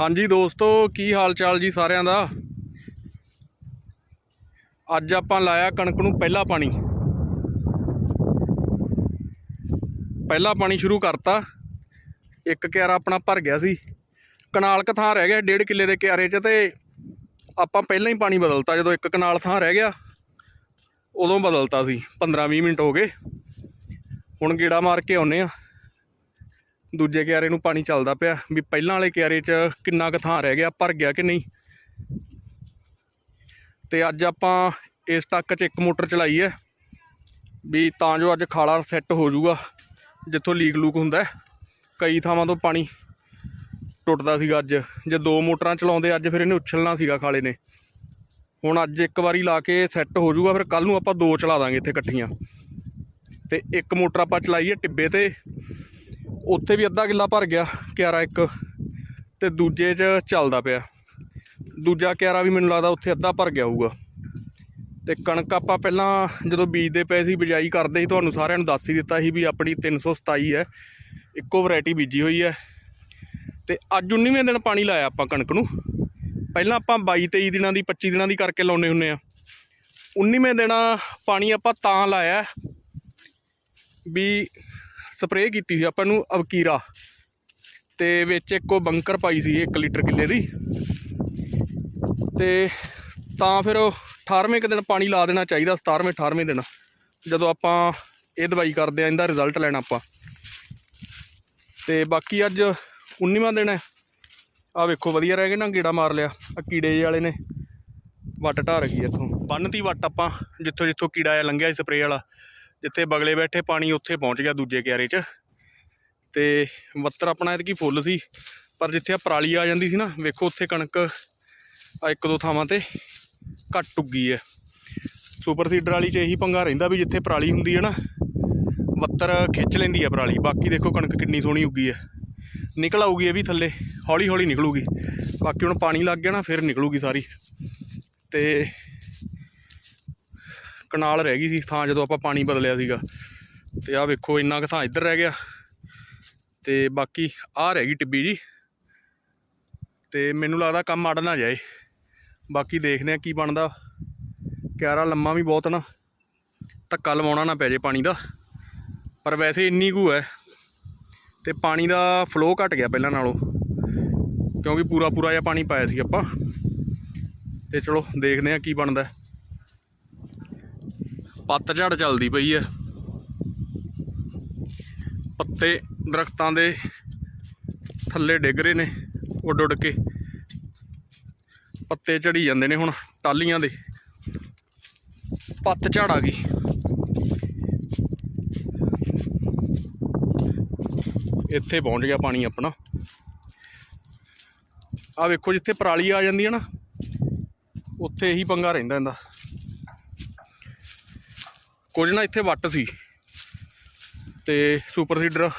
ਹਾਂਜੀ ਦੋਸਤੋ, ਕੀ ਹਾਲ ਚਾਲ ਜੀ ਸਾਰਿਆਂ ਦਾ? ਅੱਜ ਆਪਾਂ ਲਾਇਆ ਕਣਕ ਨੂੰ ਪਹਿਲਾ ਪਾਣੀ। ਪਹਿਲਾ ਪਾਣੀ ਸ਼ੁਰੂ ਕਰਤਾ। ਇੱਕ ਕਿਆਰਾ ਆਪਣਾ ਭਰ ਗਿਆ ਸੀ। ਕਨਾਲ ਕ ਥਾਂ ਰਹਿ ਗਿਆ ਡੇਢ ਕਿੱਲੇ ਦੇ ਕਿਆਰੇ 'ਚ ਤੇ ਆਪਾਂ ਪਹਿਲਾਂ ਹੀ ਪਾਣੀ ਬਦਲਤਾ। ਜਦੋਂ ਇੱਕ ਕਨਾਲ ਥਾਂ ਰਹਿ ਗਿਆ, ਉਦੋਂ ਬਦਲਤਾ ਸੀ। 15-20 ਮਿੰਟ ਹੋ ਗਏ। ਹੁਣ ਗੇੜਾ ਮਾਰ ਕੇ ਆਉਨੇ ਆ ਦੂਜੇ ਕਿਆਰੇ ਨੂੰ ਪਾਣੀ ਚੱਲਦਾ ਪਿਆ ਵੀ ਪਹਿਲਾਂ ਵਾਲੇ ਕਿਆਰੇ 'ਚ ਕਿੰਨਾ ਕੁ ਥਾਂ ਰਹਿ ਗਿਆ, ਭਰ ਗਿਆ ਕਿ ਨਹੀਂ? ਤੇ ਅੱਜ ਆਪਾਂ ਇਸ ਤੱਕ 'ਚ ਇੱਕ ਮੋਟਰ ਚਲਾਈ ਹੈ ਵੀ ਤਾਂ ਜੋ ਅੱਜ ਖਾਲਾ ਸੈੱਟ ਹੋ ਜਾਊਗਾ, ਜਿੱਥੋਂ ਲੀਕ ਲੂਕ ਹੁੰਦਾ ਕਈ ਥਾਵਾਂ ਤੋਂ ਪਾਣੀ ਟੁੱਟਦਾ ਸੀਗਾ ਅੱਜ। ਜੇ ਦੋ ਮੋਟਰਾਂ ਚਲਾਉਂਦੇ, ਅੱਜ ਫਿਰ ਇਹਨੇ ਉਛਲਣਾ ਸੀਗਾ ਖਾਲੇ ਨੇ। ਹੁਣ ਅੱਜ ਇੱਕ ਵਾਰੀ ਲਾ ਕੇ ਸੈੱਟ ਹੋ ਜਾਊਗਾ, ਫਿਰ ਕੱਲ ਨੂੰ ਆਪਾਂ ਦੋ ਚਲਾ ਦਾਂਗੇ ਇੱਥੇ ਇਕੱਠੀਆਂ। ਤੇ ਇੱਕ ਮੋਟਰ ਆਪਾਂ ਚਲਾਈਏ ਟਿੱਬੇ ਤੇ। ਉੱਥੇ ਵੀ ਅੱਧਾ ਕਿੱਲਾ ਭਰ ਗਿਆ, ਕਿਆਰਾ ਇੱਕ, ਤੇ ਦੂਜੇ 'ਚ ਚੱਲਦਾ ਪਿਆ। ਦੂਜਾ ਕਿਆਰਾ ਵੀ ਮੈਨੂੰ ਲੱਗਦਾ ਉੱਥੇ ਅੱਧਾ ਭਰ ਗਿਆ ਹੋਊਗਾ। ਤੇ ਕਣਕ ਆਪਾਂ ਪਹਿਲਾਂ ਜਦੋਂ ਬੀਜਦੇ ਪਏ ਸੀ, ਬਿਜਾਈ ਕਰਦੇ ਸੀ, ਤੁਹਾਨੂੰ ਸਾਰਿਆਂ ਨੂੰ ਦੱਸ ਹੀ ਦਿੱਤਾ ਸੀ ਵੀ ਆਪਣੀ 327 ਹੈ। ਇੱਕੋ ਵੈਰਾਈਟੀ ਬੀਜੀ ਹੋਈ ਹੈ। ਤੇ ਅੱਜ 19ਵੇਂ ਦਿਨ ਪਾਣੀ ਲਾਇਆ ਆਪਾਂ ਕਣਕ ਨੂੰ। ਪਹਿਲਾਂ ਆਪਾਂ 22 23 ਦਿਨਾਂ ਦੀ 25 ਦਿਨਾਂ ਦੀ ਕਰਕੇ ਲਾਉਨੇ ਹੁੰਨੇ ਆ 19ਵੇਂ ਦਿਨ ਪਾਣੀ ਆਪਾਂ ਤਾਂ ਲਾਇਆ ਵੀ ਸਪਰੇਅ ਕੀਤੀ ਸੀ ਆਪਾਂ ਨੂੰ ਅਵਕੀਰਾ। ਤੇ ਵਿੱਚ ਇੱਕੋ ਬੰਕਰ ਪਾਈ ਸੀ 1 ਲੀਟਰ ਕਿੱਲੇ ਦੀ। ਤੇ ਤਾਂ ਫਿਰ 18ਵੇਂ ਕੁ ਦਿਨ ਪਾਣੀ ਲਾ ਦੇਣਾ ਚਾਹੀਦਾ 17ਵੇਂ 18ਵੇਂ ਦਿਨ। ਜਦੋਂ ਆਪਾਂ ਇਹ ਦਵਾਈ ਕਰਦੇ ਆ ਇਹਦਾ ਰਿਜ਼ਲਟ ਲੈਣਾ ਆਪਾਂ। ਤੇ ਬਾਕੀ ਅੱਜ 19ਵਾਂ ਦਿਨ ਹੈ। ਆ ਵੇਖੋ, ਵਧੀਆ ਰਹਿ ਗਏ ਨਾ ਕੀੜਾ ਮਾਰ ਲਿਆ। ਆ ਕੀੜੇ ਵਾਲੇ ਨੇ। ਵੱਟ ਢਾਰ ਗਈ ਇੱਥੋਂ। ਬੰਨਤੀ ਵੱਟ ਆਪਾਂ ਜਿੱਥੋਂ ਜਿੱਥੋਂ ਕੀੜਾ ਆ ਲੰਘਿਆ ਸਪਰੇਅ ਵਾਲਾ। ਜਿੱਥੇ ਬਗਲੇ ਬੈਠੇ ਪਾਣੀ ਉੱਥੇ ਪਹੁੰਚ ਗਿਆ ਦੂਜੇ ਕਿਆਰੇ 'ਚ। ਤੇ ਵੱਤਰ ਆਪਣਾ ਇਹਦੀ ਫੁੱਲ ਸੀ, ਪਰ ਜਿੱਥੇ ਆ ਪਰਾਲੀ ਆ ਜਾਂਦੀ ਸੀ ਨਾ, ਵੇਖੋ ਉੱਥੇ ਕਣਕ ਆ ਇੱਕ ਦੋ ਥਾਵਾਂ ਤੇ ਘੱਟ ਉੱਗੀ ਹੈ ਸੁਪਰ ਸੀਡਰ ਵਾਲੀ 'ਚ ਇਹੀ ਪੰਗਾ ਰਹਿੰਦਾ ਵੀ ਜਿੱਥੇ ਪਰਾਲੀ ਹੁੰਦੀ ਹੈ ਨਾ ਵੱਤਰ ਖਿੱਚ ਲੈਂਦੀ ਹੈ ਪਰਾਲੀ। ਬਾਕੀ ਦੇਖੋ ਕਣਕ ਕਿੰਨੀ ਸੋਹਣੀ ਉੱਗੀ ਹੈ ਨਿਕਲ ਆਊਗੀ ਇਹ ਵੀ ਥੱਲੇ ਹੌਲੀ ਹੌਲੀ ਨਿਕਲੂਗੀ। ਬਾਕੀ ਹੁਣ ਪਾਣੀ ਲੱਗ ਗਿਆ ਨਾ, ਫਿਰ ਨਿਕਲੂਗੀ ਸਾਰੀ। ਤੇ ਕਨਾਲ ਰਹਿ ਗਈ ਸੀ ਥਾਂ ਜਦੋਂ ਆਪਾਂ ਪਾਣੀ ਬਦਲਿਆ ਸੀਗਾ। ਤੇ ਆਹ ਵੇਖੋ, ਇੰਨਾ ਕੁ ਥਾਂ ਇੱਧਰ ਰਹਿ ਗਿਆ। ਤੇ ਬਾਕੀ ਆਹ ਰਹਿ ਗਈ ਟਿੱਬੀ ਜੀ। ਤੇ ਮੈਨੂੰ ਲੱਗਦਾ ਕੰਮ ਅੜ ਨਾ ਜਾਏ। ਬਾਕੀ ਦੇਖਦੇ ਆ ਕੀ ਬਣਦਾ। ਕਿਆਰਾ ਲੰਮਾ ਵੀ ਬਹੁਤ ਨਾ। ਧੱਕਾ ਲਵਾਉਣਾ ਨਾ ਪੈ ਜੇ ਪਾਣੀ ਦਾ। ਪਰ ਵੈਸੇ ਇੰਨੀ ਕੁ ਹੈ। ਤੇ ਪਾਣੀ ਦਾ ਫਲੋ ਘਟ ਗਿਆ ਪਹਿਲਾਂ ਨਾਲੋਂ। ਕਿਉਂਕਿ ਪੂਰਾ ਪੂਰਾ ਜਿਹਾ ਪਾਣੀ ਪਾਇਆ ਸੀ ਆਪਾਂ। ਤੇ ਚਲੋ ਦੇਖਦੇ ਆ ਕੀ ਬਣਦਾ। ਪੱਤਝੜ ਚੱਲਦੀ ਪਈ ਹੈ ਪੱਤੇ ਦਰਖਤਾਂ ਦੇ ਥੱਲੇ ਡਿੱਗ ਰਹੇ ਨੇ, ਉੱਡ ਉੱਡ ਕੇ। ਪੱਤੇ ਝੜੀ ਜਾਂਦੇ ਨੇ ਹੁਣ ਟਾਲੀਆਂ ਦੇ। ਪੱਤਝੜ ਆ ਗਈ। ਇੱਥੇ ਪਹੁੰਚ ਗਿਆ ਪਾਣੀ ਆਪਣਾ। ਆ ਵੇਖੋ ਜਿੱਥੇ ਪਰਾਲੀ ਆ ਜਾਂਦੀ ਹੈ ਨਾ, ਉੱਥੇ ਇਹੀ ਪੰਗਾ ਰਹਿੰਦਾ ਇਹਦਾ। ਕੁਝ ਨਾ ਇੱਥੇ ਵੱਟ ਸੀ। ਤੇ ਸੁਪਰ ਸੀਡਰ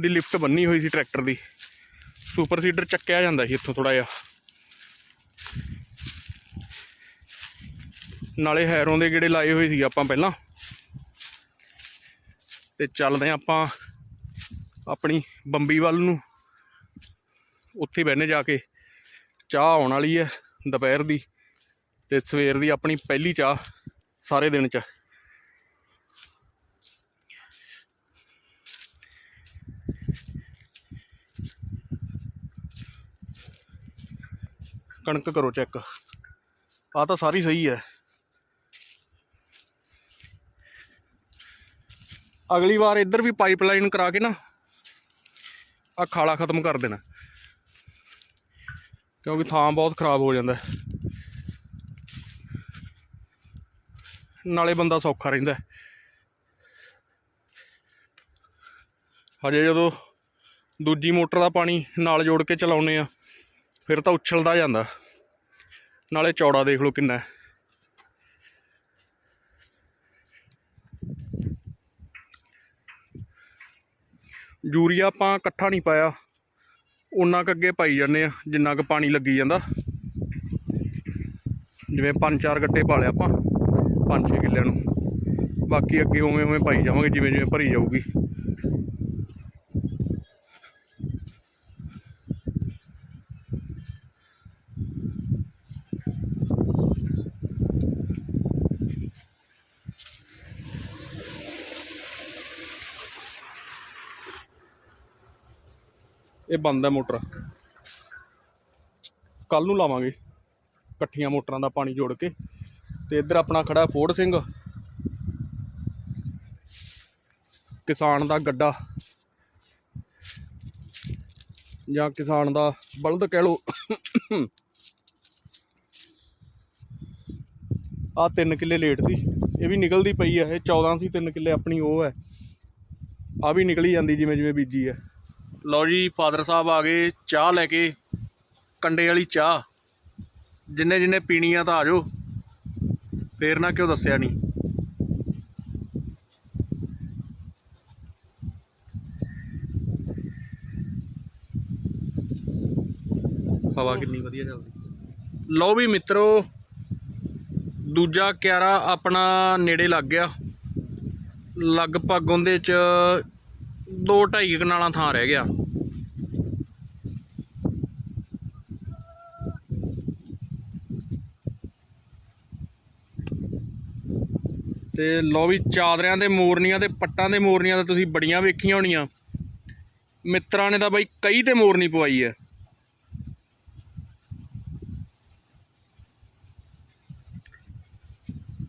ਦੀ ਲਿਫਟ ਬੰਨੀ ਹੋਈ ਸੀ ਟਰੈਕਟਰ ਦੀ। ਸੁਪਰ ਸੀਡਰ ਚੱਕਿਆ ਜਾਂਦਾ ਸੀ ਇੱਥੋਂ ਥੋੜਾ ਜਿਹਾ। ਨਾਲੇ ਹੈਰੋਂ ਦੇ ਗੇੜੇ ਲਾਏ ਹੋਏ ਸੀ ਆਪਾਂ ਪਹਿਲਾਂ। ਤੇ ਚੱਲਦੇ ਹਾਂ ਆਪਾਂ ਆਪਣੀ ਬੰਬੀ ਵੱਲ ਨੂੰ। ਉੱਥੇ ਬਹਿਨੇ ਜਾ ਕੇ। ਚਾਹ ਆਉਣ ਵਾਲੀ ਹੈ ਦੁਪਹਿਰ ਦੀ। ਤੇ ਸਵੇਰ ਦੀ ਆਪਣੀ ਪਹਿਲੀ ਚਾਹ ਸਾਰੇ ਦਿਨ ਚ। ਕਣਕ ਕਰੋ ਚੈੱਕ। ਆ ਤਾਂ ਸਾਰੀ ਸਹੀ ਹੈ। ਅਗਲੀ ਵਾਰ ਇੱਧਰ ਵੀ ਪਾਈਪਲਾਈਨ ਕਰਾ ਕੇ ਨਾ ਆ ਖਾਲਾ ਖਤਮ ਕਰ ਦੇਣਾ। ਕਿਉਂਕਿ ਥਾਂ ਬਹੁਤ ਖਰਾਬ ਹੋ ਜਾਂਦਾ। ਨਾਲੇ ਬੰਦਾ ਸੌਖਾ ਰਹਿੰਦਾ। ਹਜੇ ਜਦੋਂ ਦੂਜੀ ਮੋਟਰ ਦਾ ਪਾਣੀ ਨਾਲ ਜੋੜ ਕੇ ਚਲਾਉਨੇ ਆ ਫਿਰ ਤਾਂ ਉਛਲਦਾ ਜਾਂਦਾ। ਨਾਲੇ ਚੌੜਾ ਦੇਖ ਲਓ ਕਿੰਨਾ ਹੈ। ਯੂਰੀਆ ਆਪਾਂ ਇਕੱਠਾ ਨਹੀਂ ਪਾਇਆ। ਉਨਾ ਕੁ ਅੱਗੇ ਪਾਈ ਜਾਂਦੇ ਆ, ਜਿੰਨਾ ਕੁ ਪਾਣੀ ਲੱਗੀ ਜਾਂਦਾ। ਜਿਵੇਂ ਪੰਜ ਚਾਰ ਗੱਟੇ ਪਾ ਲਿਆ ਆਪਾਂ ਪੰਜ ਛੇ ਕਿੱਲਿਆਂ ਨੂੰ। ਬਾਕੀ ਅੱਗੇ ਉਵੇਂ ਉਵੇਂ ਪਾਈ ਜਾਵਾਂਗੇ ਜਿਵੇਂ ਜਿਵੇਂ ਭਰੀ ਜਾਊਗੀ। ਇਹ ਬੰਦ ਹੈ ਮੋਟਰ। ਕੱਲ ਨੂੰ ਲਾਵਾਂਗੇ ਇਕੱਠੀਆਂ ਮੋਟਰਾਂ ਦਾ ਪਾਣੀ ਜੋੜ ਕੇ। ਤੇ ਇੱਧਰ ਆਪਣਾ ਖੜਾ ਫੋੜ ਸਿੰਘ। ਕਿਸਾਨ ਦਾ ਗੱਡਾ। ਜਾਂ ਕਿਸਾਨ ਦਾ ਬਲਦ ਕਹਿ ਲੋ ਆ 3 ਕਿੱਲੇ ਲੇਟ ਸੀ। ਇਹ ਵੀ ਨਿਕਲਦੀ ਪਈ ਹੈ। ਇਹ 14 ਸੀ 3 ਕਿੱਲੇ ਆਪਣੀ ਉਹ ਹੈ। ਆ ਵੀ ਨਿਕਲੀ ਜਾਂਦੀ ਜਿਵੇਂ ਜਿਵੇਂ ਬੀਜੀ ਹੈ। ਲਓ ਜੀ, ਫਾਦਰ ਸਾਹਿਬ ਆ ਗਏ, ਚਾਹ ਲੈ ਕੇ, ਕੰਡੇ ਵਾਲੀ ਚਾਹ। ਜਿੰਨੇ ਜਿੰਨੇ ਪੀਣੀ ਆ ਤਾਂ ਆ ਜਾਓ। ਫੇਰ ਨਾ ਕਿਉਂ ਦੱਸਿਆ ਨਹੀਂ ਹਵਾ ਕਿੰਨੀ ਵਧੀਆ ਚੱਲਦੀ। ਲਓ ਵੀ ਮਿੱਤਰੋ, ਦੂਜਾ ਕਿਆਰਾ ਆਪਣਾ ਨੇੜੇ ਲੱਗ ਗਿਆ। ਲਗਭਗ ਉਹਦੇ ਚ 2.5 ਕਨਾਲਾਂ ਥਾਂ ਰਹਿ ਗਿਆ। ਤੇ ਲੋ ਵੀ ਚਾਦਰਿਆਂ ਦੇ ਮੋਰਨੀਆਂ ਤੇ ਪੱਟਾਂ ਦੇ ਮੋਰਨੀਆਂ ਤਾਂ ਤੁਸੀਂ ਬੜੀਆਂ ਵੇਖੀਆਂ ਹੋਣੀਆਂ। ਮਿੱਤਰਾਂ ਨੇ ਤਾਂ ਬਾਈ ਕਈ ਤੇ ਮੋਰਨੀ ਪਵਾਈ ਹੈ।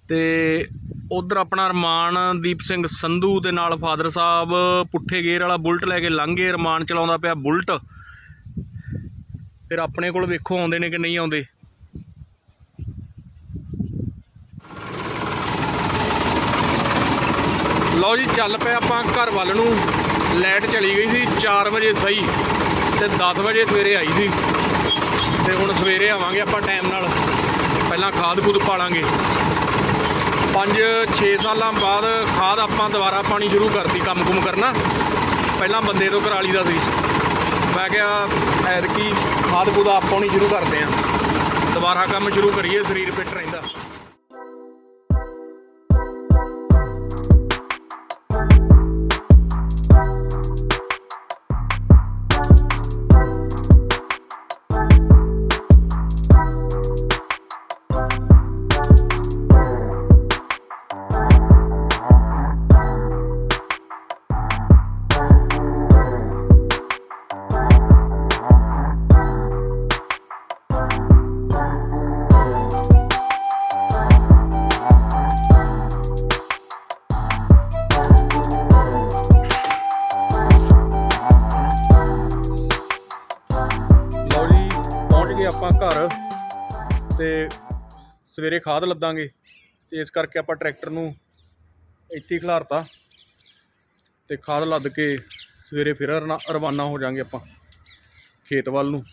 ਤੇ ਉਧਰ ਆਪਣਾ ਰਮਾਨਦੀਪ ਸਿੰਘ ਸੰਧੂ ਦੇ ਨਾਲ ਫਾਦਰ ਸਾਹਿਬ ਪੁੱਠੇ ਗੇਅਰ ਵਾਲਾ ਬੁਲਟ ਲੈ ਕੇ ਲੰਘੇ, ਰਮਾਨ ਚਲਾਉਂਦਾ ਪਿਆ ਬੁਲਟ। ਫਿਰ ਆਪਣੇ ਕੋਲ ਵੇਖੋ ਆਉਂਦੇ ਨੇ ਕਿ ਨਹੀਂ ਆਉਂਦੇ। ਲਓ ਜੀ, ਚੱਲ ਪਿਆ ਆਪਾਂ ਘਰ ਵੱਲ ਨੂੰ। ਲਾਈਟ ਚਲੀ ਗਈ ਸੀ 4 ਵਜੇ ਸਹੀ ਤੇ 10 ਵਜੇ ਸਵੇਰੇ ਆਈ ਸੀ। ਤੇ ਹੁਣ ਸਵੇਰੇ ਆਵਾਂਗੇ ਆਪਾਂ ਟਾਈਮ ਨਾਲ। ਪਹਿਲਾਂ ਖਾਦ ਖੂਦ ਪਾਲਾਂਗੇ। 5-6 ਸਾਲਾਂ ਬਾਅਦ ਖਾਦ ਆਪਾਂ ਦੁਬਾਰਾ ਪਾਣੀ ਸ਼ੁਰੂ ਕਰਤੀ, ਕੰਮ ਕੁਮ ਕਰਨਾ। ਪਹਿਲਾਂ ਬੰਦੇ ਤੋਂ ਕਰਾ ਲਈਦਾ ਸੀ। ਮੈਂ ਕਿਹਾ, ਐਤਕੀ ਖਾਦ ਖੁਦ ਆਪ ਪਾਉਣੀ ਸ਼ੁਰੂ ਕਰਦੇ ਆਂ। ਦੁਬਾਰਾ ਕੰਮ ਸ਼ੁਰੂ ਕਰੀਏ, ਸਰੀਰ ਫਿੱਟ ਰਹਿੰਦਾ। ਪਹੁੰਚ ਆਪਾਂ ਘਰ ਤੇ ਸਵੇਰੇ ਖਾਦ ਲੱਦਾਂਗੇ ਤੇ ਇਸ ਕਰਕੇ ਆਪਾਂ ਟਰੈਕਟਰ ਨੂੰ ਇੱਥੇ ਖਿਲਾਰਤਾ ਤੇ ਖਾਦ ਲੱਦ ਕੇ ਸਵੇਰੇ ਫਿਰ ਰਵਾਨਾ ਹੋ ਜਾਾਂਗੇ ਆਪਾਂ ਖੇਤ ਵੱਲ ਨੂੰ।